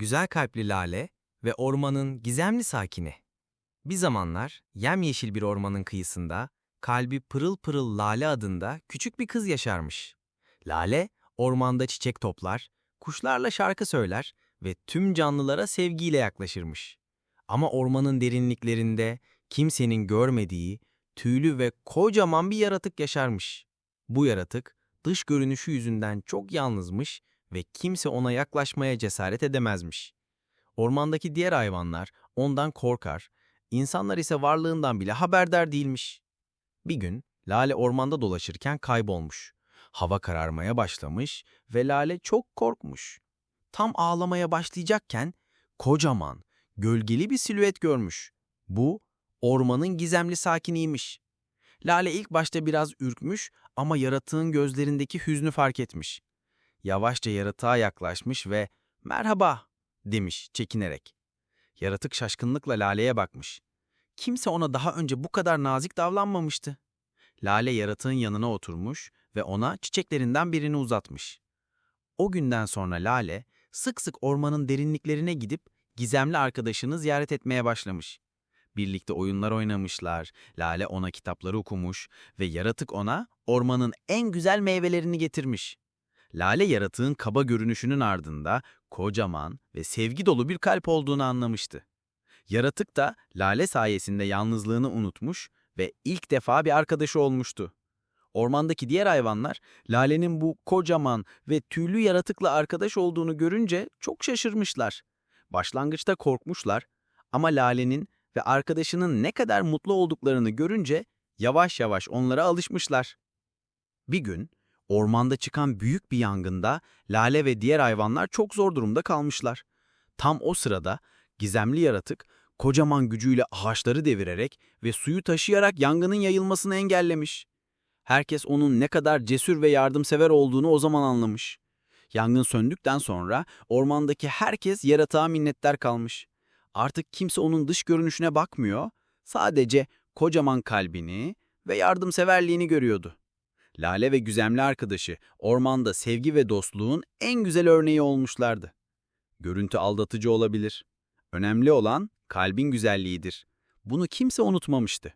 Güzel kalpli Lale ve ormanın gizemli sakini. Bir zamanlar yemyeşil bir ormanın kıyısında kalbi pırıl pırıl Lale adında küçük bir kız yaşarmış. Lale ormanda çiçek toplar, kuşlarla şarkı söyler ve tüm canlılara sevgiyle yaklaşırmış. Ama ormanın derinliklerinde kimsenin görmediği tüylü ve kocaman bir yaratık yaşarmış. Bu yaratık dış görünüşü yüzünden çok yalnızmış ve kimse ona yaklaşmaya cesaret edemezmiş. Ormandaki diğer hayvanlar ondan korkar, insanlar ise varlığından bile haberdar değilmiş. Bir gün Lale ormanda dolaşırken kaybolmuş. Hava kararmaya başlamış ve Lale çok korkmuş. Tam ağlamaya başlayacakken kocaman, gölgeli bir silüet görmüş. Bu ormanın gizemli sakiniymiş. Lale ilk başta biraz ürkmüş ama yaratığın gözlerindeki hüznü fark etmiş. Yavaşça yaratığa yaklaşmış ve "Merhaba." demiş çekinerek. Yaratık şaşkınlıkla Lale'ye bakmış. Kimse ona daha önce bu kadar nazik davranmamıştı. Lale yaratığın yanına oturmuş ve ona çiçeklerinden birini uzatmış. O günden sonra Lale sık sık ormanın derinliklerine gidip gizemli arkadaşını ziyaret etmeye başlamış. Birlikte oyunlar oynamışlar, Lale ona kitapları okumuş ve yaratık ona ormanın en güzel meyvelerini getirmiş. Lale yaratığın kaba görünüşünün ardında kocaman ve sevgi dolu bir kalp olduğunu anlamıştı. Yaratık da Lale sayesinde yalnızlığını unutmuş ve ilk defa bir arkadaşı olmuştu. Ormandaki diğer hayvanlar Lale'nin bu kocaman ve tüylü yaratıkla arkadaş olduğunu görünce çok şaşırmışlar. Başlangıçta korkmuşlar ama Lale'nin ve arkadaşının ne kadar mutlu olduklarını görünce yavaş yavaş onlara alışmışlar. Bir gün ormanda çıkan büyük bir yangında Lale ve diğer hayvanlar çok zor durumda kalmışlar. Tam o sırada gizemli yaratık kocaman gücüyle ağaçları devirerek ve suyu taşıyarak yangının yayılmasını engellemiş. Herkes onun ne kadar cesur ve yardımsever olduğunu o zaman anlamış. Yangın söndükten sonra ormandaki herkes yaratığa minnettar kalmış. Artık kimse onun dış görünüşüne bakmıyor, sadece kocaman kalbini ve yardımseverliğini görüyordu. Lale ve güzemli arkadaşı ormanda sevgi ve dostluğun en güzel örneği olmuşlardı. Görüntü aldatıcı olabilir. Önemli olan kalbin güzelliğidir. Bunu kimse unutmamıştı.